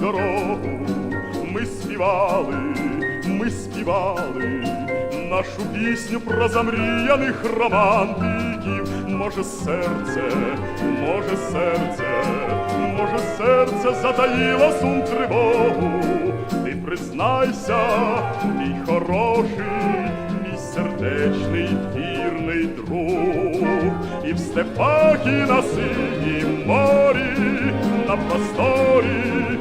дорогу, ми співали, ми співали нашу пісню про замріяних романтиків. Може, серце, може, серце, може, серце затаїло сум тривогу. Ти признайся, мій хороший, мій сердечний вірний друг, і в степах, і на синім морі, на просторі,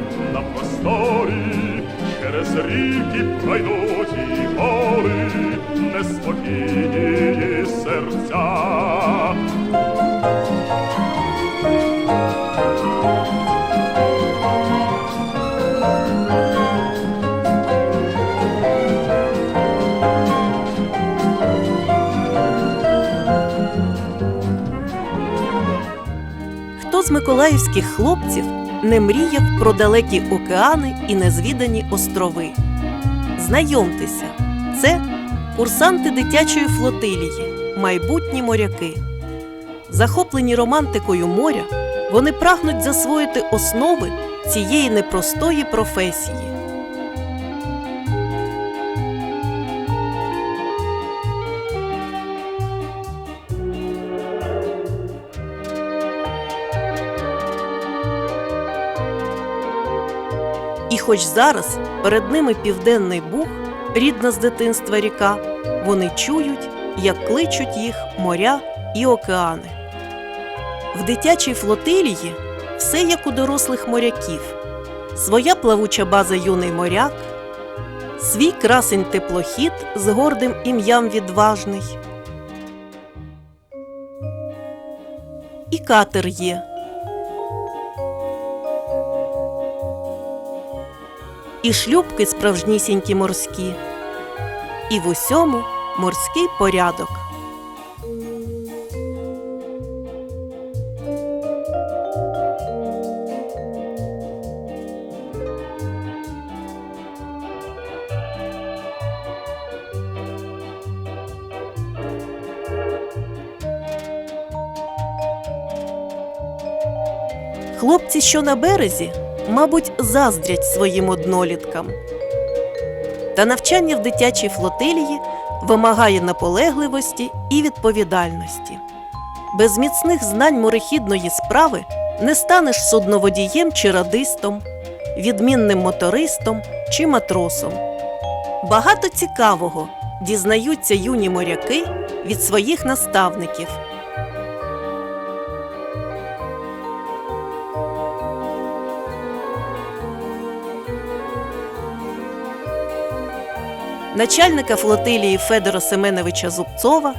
просторі, через ріки пройдуть і гори, неспокійні серця. Хто з миколаївських хлопців не мріяв про далекі океани і незвідані острови? Знайомтеся, це курсанти дитячої флотилії, майбутні моряки. Захоплені романтикою моря, вони прагнуть засвоїти основи цієї непростої професії. Хоч зараз перед ними південний буг, рідна з дитинства ріка, вони чують, як кличуть їх моря і океани. В дитячій флотилії все як у дорослих моряків, своя плавуча база юний моряк, свій красень теплохід з гордим ім'ям відважний. І катер є. І шлюбки справжнісінькі морські, і в усьому морський порядок. Хлопці, що на березі, мабуть, заздрять своїм одноліткам. Та навчання в дитячій флотилії вимагає наполегливості і відповідальності. Без міцних знань морехідної справи не станеш судноводієм чи радистом, відмінним мотористом чи матросом. Багато цікавого дізнаються юні моряки від своїх наставників. Начальника флотилії Федора Семеновича Зубцова,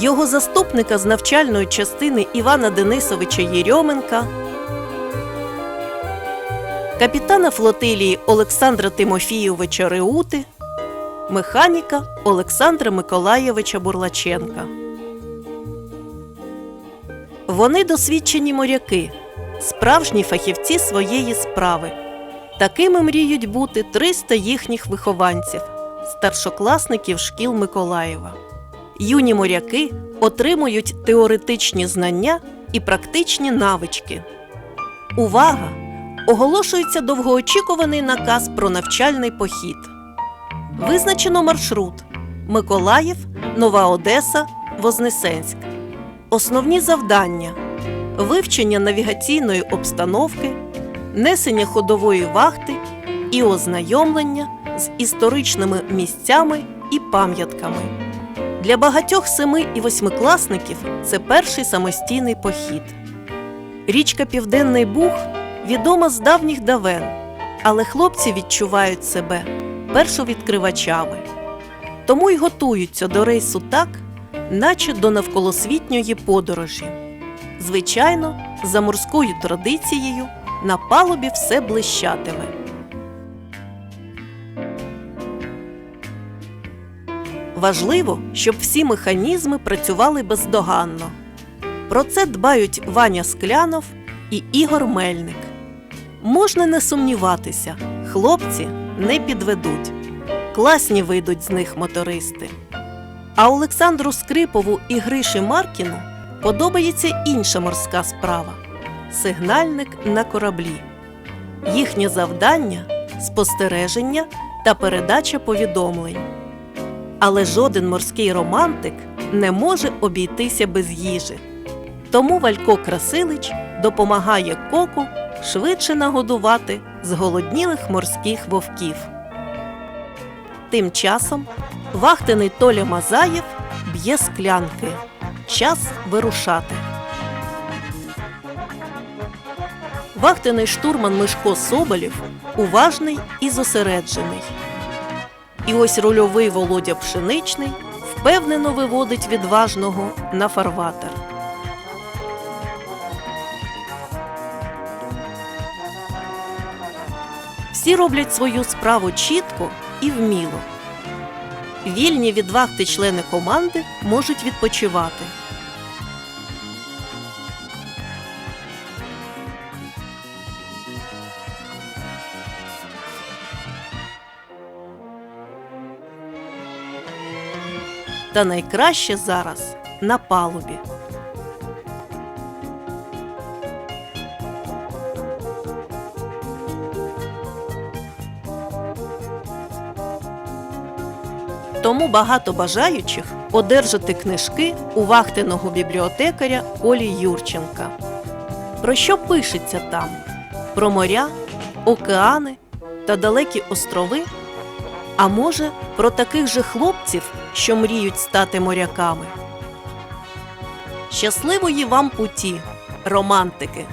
його заступника з навчальної частини Івана Денисовича Єрьоменка, капітана флотилії Олександра Тимофійовича Реути, механіка Олександра Миколаєвича Бурлаченка. Вони досвідчені моряки, справжні фахівці своєї справи. Такими мріють бути 300 їхніх вихованців, старшокласників шкіл Миколаєва. Юні моряки отримують теоретичні знання і практичні навички. Увага! Оголошується довгоочікуваний наказ про навчальний похід. Визначено маршрут Миколаїв, Нова Одеса, Вознесенськ. Основні завдання вивчення навігаційної обстановки несення ходової вахти і ознайомлення з історичними місцями і пам'ятками. Для багатьох семи і восьмикласників це перший самостійний похід. Річка Південний Буг відома з давніх давен, але хлопці відчувають себе першовідкривачами. Тому й готуються до рейсу так, наче до навколосвітньої подорожі. Звичайно, за морською традицією на палубі все блищатиме. Важливо, щоб всі механізми працювали бездоганно. Про це дбають Ваня Склянов і Ігор Мельник. Можна не сумніватися, хлопці не підведуть. Класні вийдуть з них мотористи. А Олександру Скрипову і Гриші Маркіну подобається інша морська справа сигнальник на кораблі. Їхнє завдання спостереження та передача повідомлень. Але жоден морський романтик не може обійтися без їжі. Тому Валько Красилич допомагає коку швидше нагодувати зголоднілих морських вовків. Тим часом вахтений Толя Мазаєв б'є склянки. Час вирушати. Вахтений штурман Мишко Соболєв уважний і зосереджений. І ось рольовий Володя Пшеничний впевнено виводить відважного на фарватер. Всі роблять свою справу чітко і вміло. Вільні від вахти члени команди можуть відпочивати. Та найкраще зараз на палубі. Тому багато бажаючих одержати книжки у вахтеного бібліотекаря Олі Юрченка. Про що пишеться там? Про моря, океани та далекі острови? А може, про таких же хлопців, що мріють стати моряками? Щасливої вам путі, романтики!